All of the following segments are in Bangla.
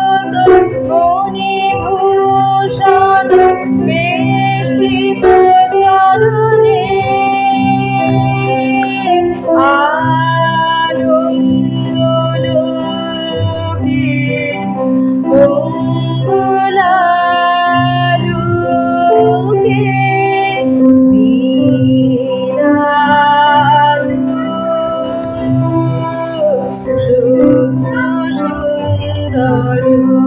জগত মণিভূষণ বেষ্টিত চরণে আনন্দ লোকে Guru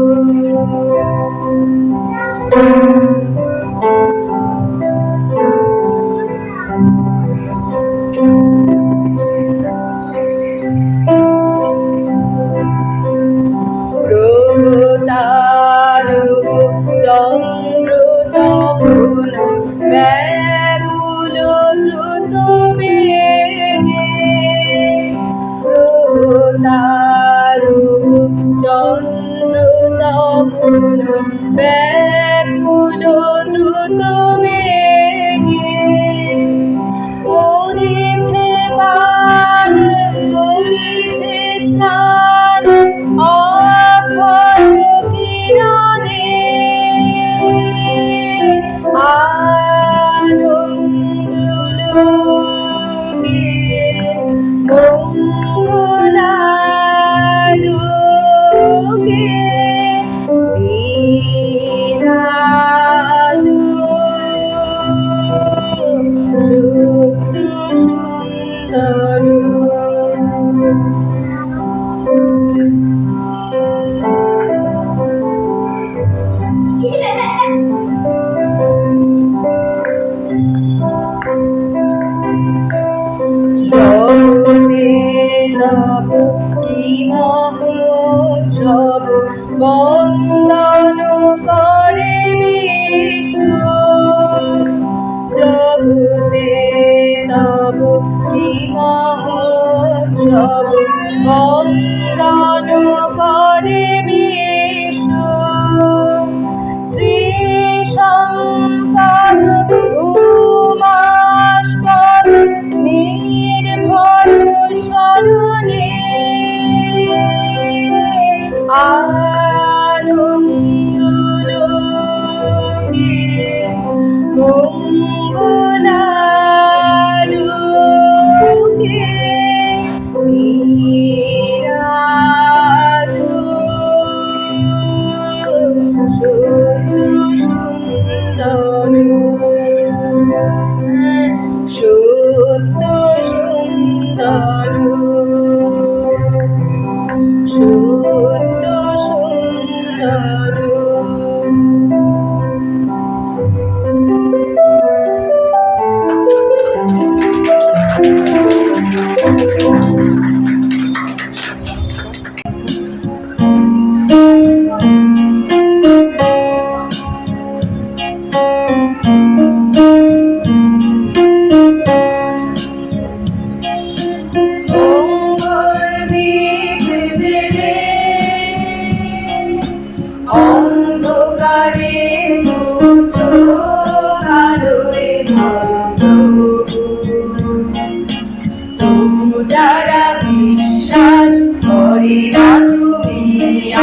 করিয়া তুমি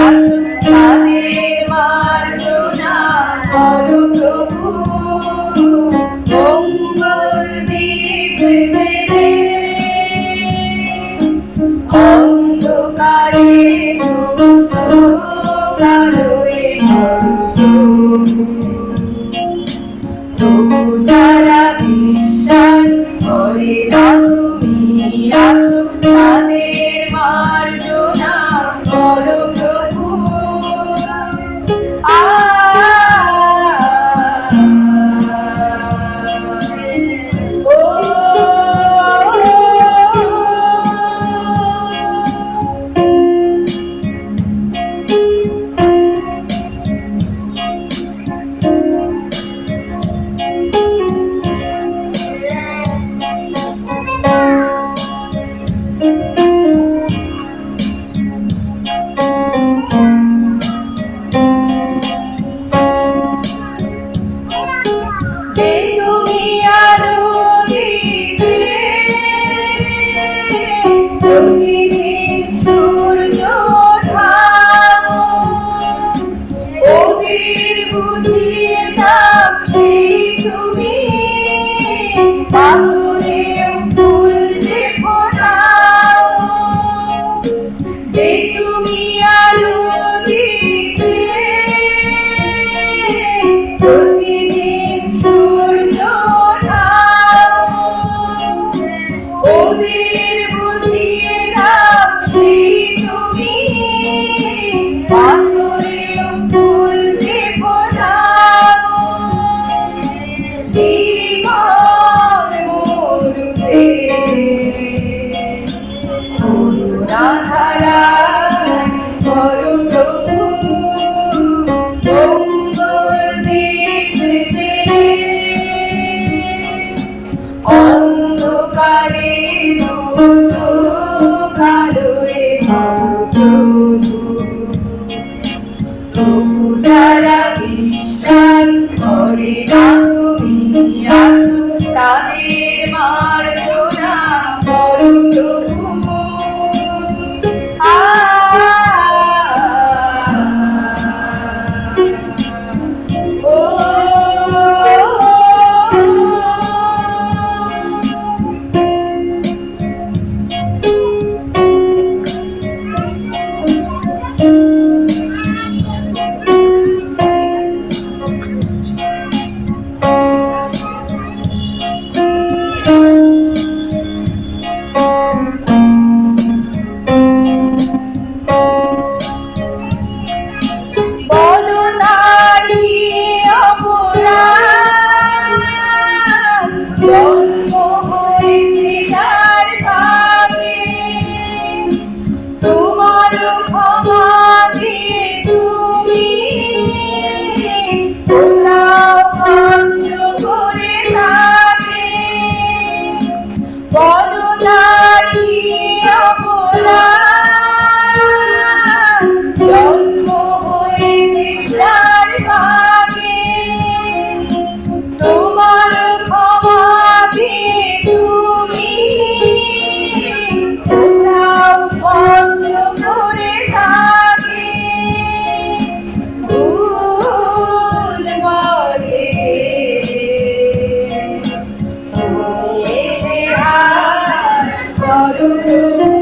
আছো তাদের মার্জনা করো প্রভু। মঙ্গল দ্বীপ বিশ্বাস করে তুমি আছো তাদের 高 പരേതോ Thank you.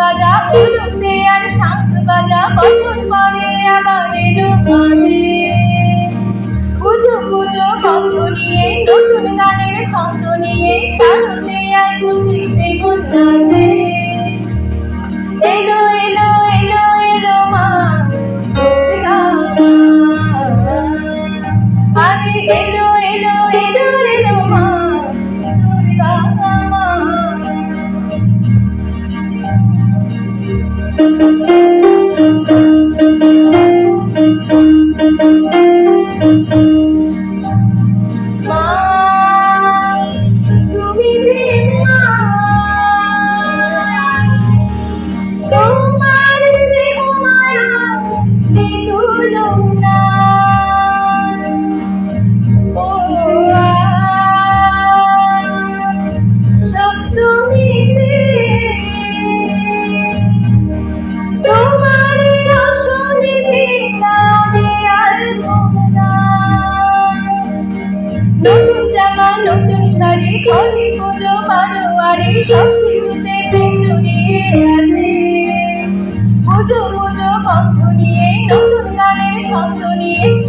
বাজা ফুল আর শান্ত বাজা, বছর পরে আবার এলো মাঝে। পুজো পুজো কণ্ঠ নিয়ে, নতুন গানের ছন্দ নিয়ে, শারদে আয় খুশিতে মন এলো এলো এলো এলো মা আরে এলো এলো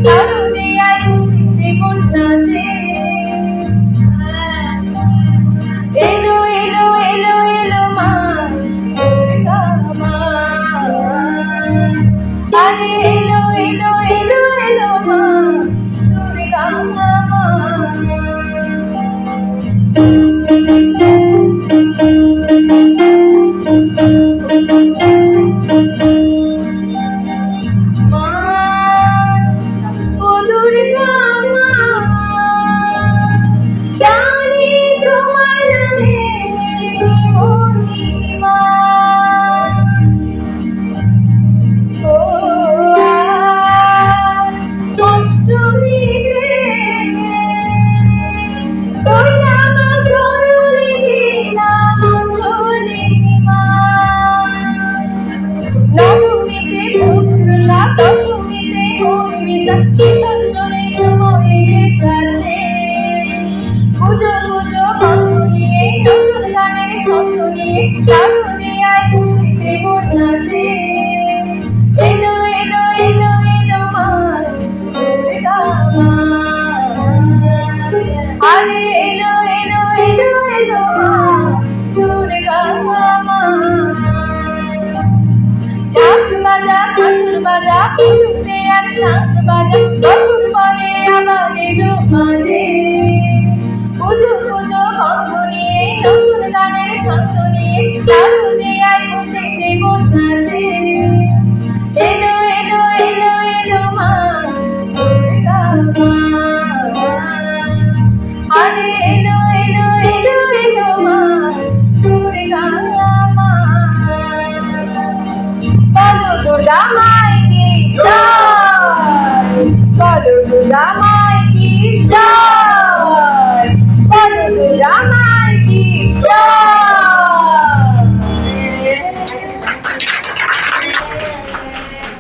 Claro. এলো পুজো পুজো কর্ম গানের ছন্দ নিয়ে বসে দেব এলো